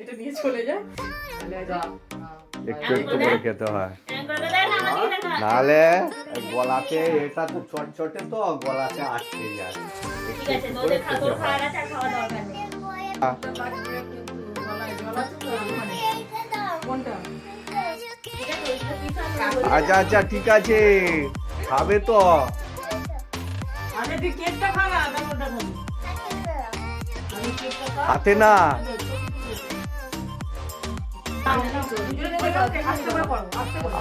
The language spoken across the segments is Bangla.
এটা নিয়ে চলে যায় একটু একটু করে খেতে হয়। নাহলে গলাতে এটা তো চটচটে তো গলাতে আটকে যায়। হয়? আচ্ছা আচ্ছা ঠিক আছে। খাবে তো। হাতে না।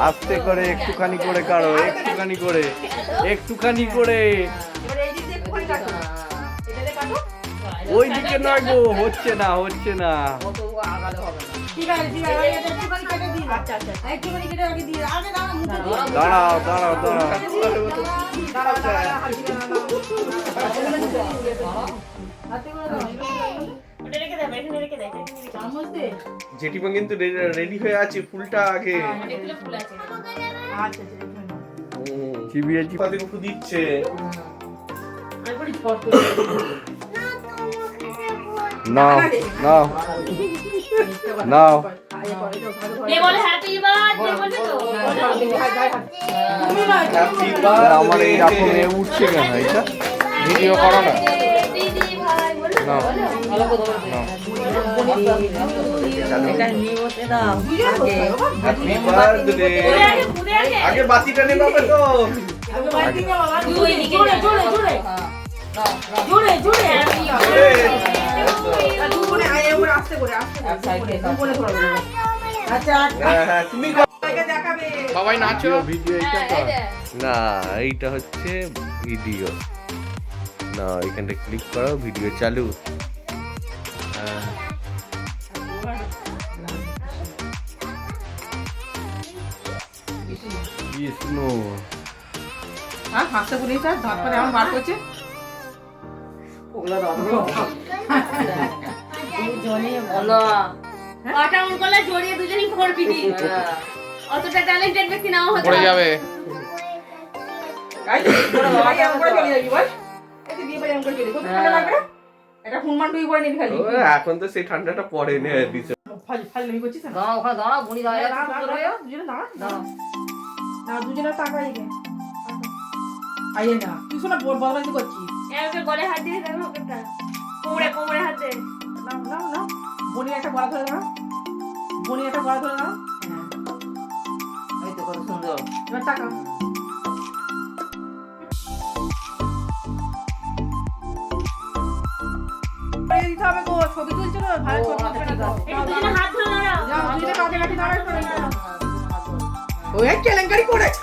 আস্তে করে একটুখানি করে কারও, একটুখানি করে একটুখানি করে। ওই দিকে নয় গো, হচ্ছে না হচ্ছে না। দাঁড়াও দাঁড়াও দাঁড়াও এখানে এখানে। জেঠিমা কিন্তু রেডি হয়ে আছে ফুলটা আগে। আছে। আচ্ছা, আচ্ছা, এখানে। চিবিয়ে চিপাতে উঠু দিচ্ছে। নাও নাও নাও। আমার এই এত উঠছে কেন? এটা ভিডিও করো না। আগে বাতিটা বাবা, জোরে, জোরে। বাবাই নাচো ভিডিও দেখ। না এইটা হচ্ছে ভিডিও না এখানটা ক্লিক করো ভিডিও চালু। হ্যাঁ হাসতে বার করছে। জড়িয়ে দুজনেই অতটা ট্যালেন্টেড ব্যক্তি নাও হতো পড়ে যাবে এই যে, ভাই, এমন করে চলে যাবি, বল। এই যে, বিয়ে বাড়ি এমন করে চলে যাবি। কত ঠান্ডা লাগবে এটা হুনমান টুই পরে নিবি খালি। এখন তো সেই ঠান্ডাটা পড়ে নে দিছে ফাজ- ফাজলামি করছিস না? দাঁড়াও ওখানে বুড়ি আছে দাঁড়া, দাঁড়া, দুজনে দাঁড়া, দাঁড়াও না, দুজনে তাকা এদিকে। আইয়ে না, তুই শোনা বল- বদমাইশি করছিস। এরকম গলে হাত দিয়ে দেখো একটা কোমরে কোমরে হাত দে নাও, নাও, নাও। বনির একটা গলা ধরে নাও। বনির একটা গলা ধরে নাও। এই তো কত সুন্দর এবার তাকা। দিতে হবে গো, ছবি তুলছে তো, ভালো ছবি না তো। হাত ধরে দাঁড়াও। যাও, দুজনে কাঁধে দাঁড়াও, করে ও এক কেলেঙ্কারি করেছে।